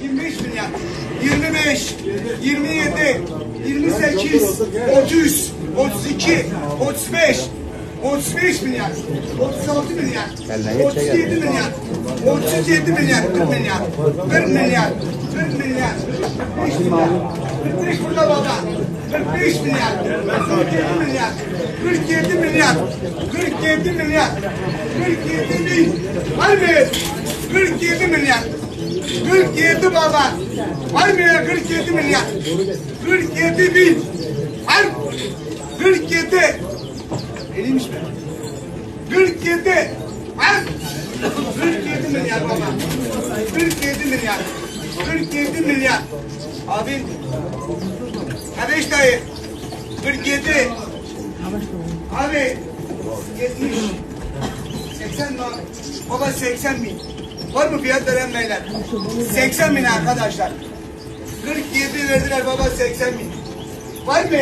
25 milyar, 25, 27, 28, 30, 32, 35, 35 milyar, 36 milyar, 37 milyar, 37 milyar, 40 milyar, 40 milyar, 40 milyar, 45 milyar, 45 burada baba, 45 milyar, 47 milyar, 47 milyar, 47 milyar, 47 bin, harbi, 47 milyar, 47 baba. Harbiye 47 milyar. 47 bin. Harp. 47. Eliymiş mi? 47. Harp. 47 milyar baba. 47 milyar. 47 milyar. Abi. Kardeş dayı. 47. Abi. 70. 80 mi abi? Baba 80 bin. Var mı fiyat veren beyler? 80 bin arkadaşlar. 47 verdiler baba 80 bin. Var mı?